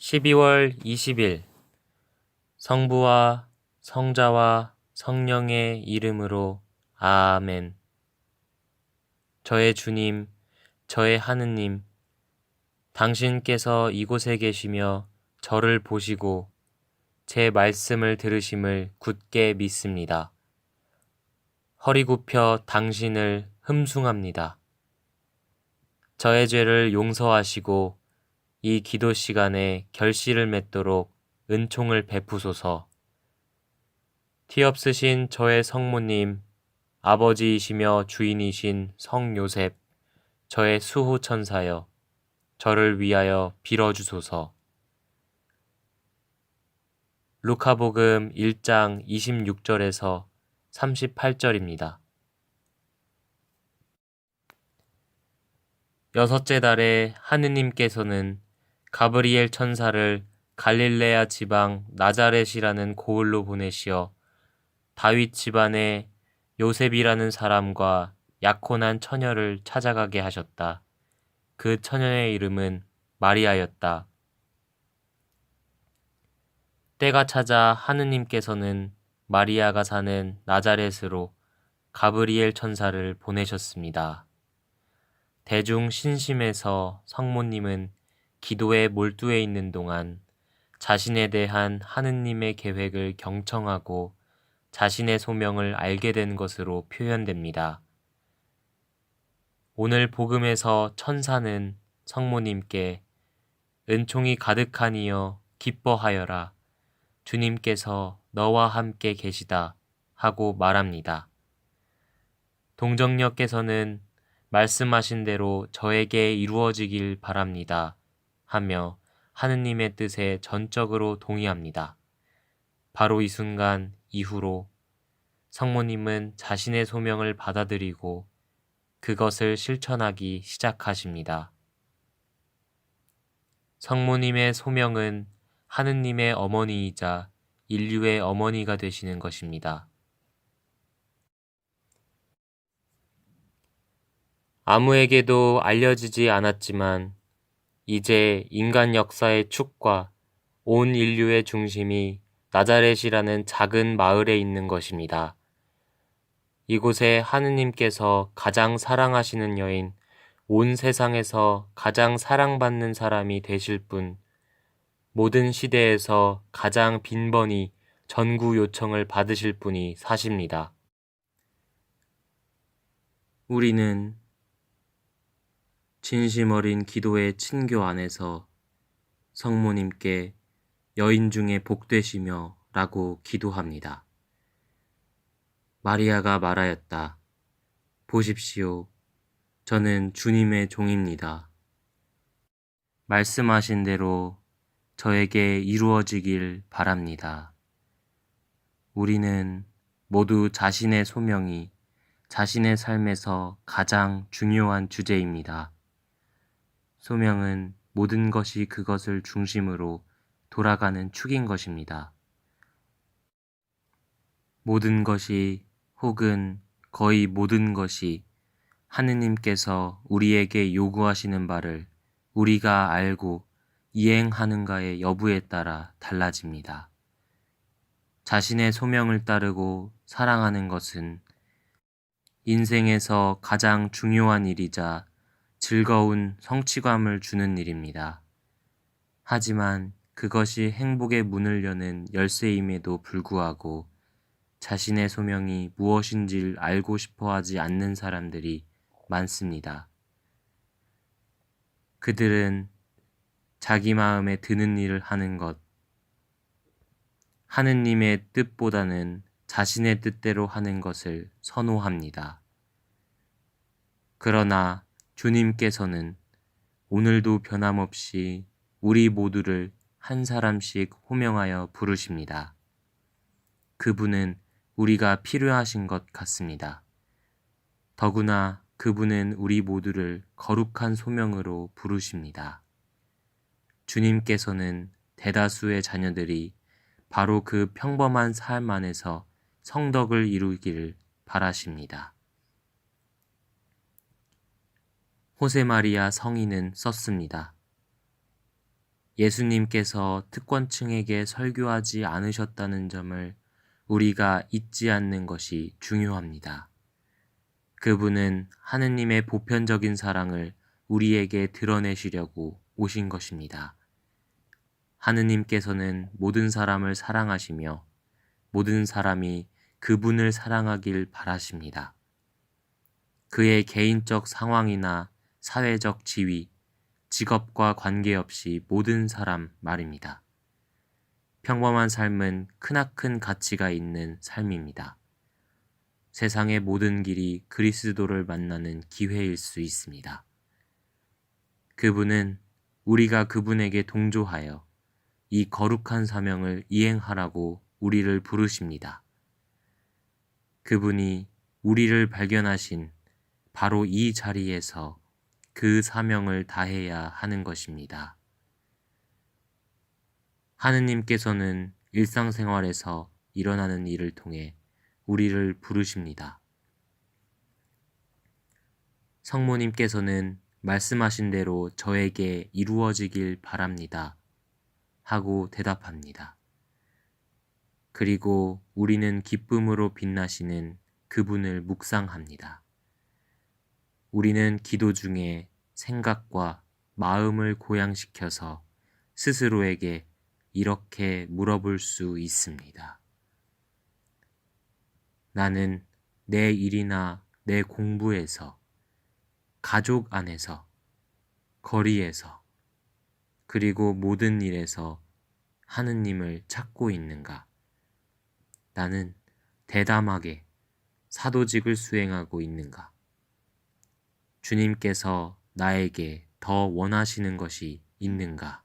12월 20일 성부와 성자와 성령의 이름으로 아멘. 저의 주님, 저의 하느님, 당신께서 이곳에 계시며 저를 보시고 제 말씀을 들으심을 굳게 믿습니다. 허리 굽혀 당신을 흠숭합니다. 저의 죄를 용서하시고 이 기도 시간에 결실을 맺도록 은총을 베푸소서. 티 없으신 저의 성모님, 아버지이시며 주인이신 성 요셉, 저의 수호 천사여, 저를 위하여 빌어주소서. 루카복음 1장 26절에서 38절입니다. 여섯째 달에 하느님께서는 가브리엘 천사를 갈릴레아 지방 나자렛이라는 고을로 보내시어 다윗 집안의 요셉이라는 사람과 약혼한 처녀를 찾아가게 하셨다. 그 처녀의 이름은 마리아였다. 때가 찾아 하느님께서는 마리아가 사는 나자렛으로 가브리엘 천사를 보내셨습니다. 대중 신심에서 성모님은 기도에 몰두해 있는 동안 자신에 대한 하느님의 계획을 경청하고 자신의 소명을 알게 된 것으로 표현됩니다. 오늘 복음에서 천사는 성모님께 은총이 가득하니여 기뻐하여라. 주님께서 너와 함께 계시다 하고 말합니다. 동정녀께서는 말씀하신 대로 저에게 이루어지길 바랍니다. 하며 하느님의 뜻에 전적으로 동의합니다. 바로 이 순간 이후로 성모님은 자신의 소명을 받아들이고 그것을 실천하기 시작하십니다. 성모님의 소명은 하느님의 어머니이자 인류의 어머니가 되시는 것입니다. 아무에게도 알려지지 않았지만 이제 인간 역사의 축과 온 인류의 중심이 나자렛이라는 작은 마을에 있는 것입니다. 이곳에 하느님께서 가장 사랑하시는 여인, 온 세상에서 가장 사랑받는 사람이 되실 분, 모든 시대에서 가장 빈번히 전구 요청을 받으실 분이 사십니다. 우리는 진심 어린 기도의 친교 안에서 성모님께 여인 중에 복되시며 라고 기도합니다. 마리아가 말하였다. 보십시오. 저는 주님의 종입니다. 말씀하신 대로 저에게 이루어지길 바랍니다. 우리는 모두 자신의 소명이 자신의 삶에서 가장 중요한 주제입니다. 소명은 모든 것이 그것을 중심으로 돌아가는 축인 것입니다. 모든 것이 혹은 거의 모든 것이 하느님께서 우리에게 요구하시는 바를 우리가 알고 이행하는가의 여부에 따라 달라집니다. 자신의 소명을 따르고 사랑하는 것은 인생에서 가장 중요한 일이자 즐거운 성취감을 주는 일입니다. 하지만 그것이 행복의 문을 여는 열쇠임에도 불구하고 자신의 소명이 무엇인지를 알고 싶어 하지 않는 사람들이 많습니다. 그들은 자기 마음에 드는 일을 하는 것, 하느님의 뜻보다는 자신의 뜻대로 하는 것을 선호합니다. 그러나 주님께서는 오늘도 변함없이 우리 모두를 한 사람씩 호명하여 부르십니다. 그분은 우리가 필요하신 것 같습니다. 더구나 그분은 우리 모두를 거룩한 소명으로 부르십니다. 주님께서는 대다수의 자녀들이 바로 그 평범한 삶 안에서 성덕을 이루기를 바라십니다. 호세마리아 성인은 썼습니다. 예수님께서 특권층에게 설교하지 않으셨다는 점을 우리가 잊지 않는 것이 중요합니다. 그분은 하느님의 보편적인 사랑을 우리에게 드러내시려고 오신 것입니다. 하느님께서는 모든 사람을 사랑하시며 모든 사람이 그분을 사랑하길 바라십니다. 그의 개인적 상황이나 사회적 지위, 직업과 관계없이 모든 사람 말입니다. 평범한 삶은 크나큰 가치가 있는 삶입니다. 세상의 모든 길이 그리스도를 만나는 기회일 수 있습니다. 그분은 우리가 그분에게 동조하여 이 거룩한 사명을 이행하라고 우리를 부르십니다. 그분이 우리를 발견하신 바로 이 자리에서 그 사명을 다해야 하는 것입니다. 하느님께서는 일상생활에서 일어나는 일을 통해 우리를 부르십니다. 성모님께서는 말씀하신 대로 저에게 이루어지길 바랍니다. 하고 대답합니다. 그리고 우리는 기쁨으로 빛나시는 그분을 묵상합니다. 우리는 기도 중에 생각과 마음을 고양시켜서 스스로에게 이렇게 물어볼 수 있습니다. 나는 내 일이나 내 공부에서, 가족 안에서, 거리에서, 그리고 모든 일에서 하느님을 찾고 있는가? 나는 대담하게 사도직을 수행하고 있는가? 주님께서 나에게 더 원하시는 것이 있는가?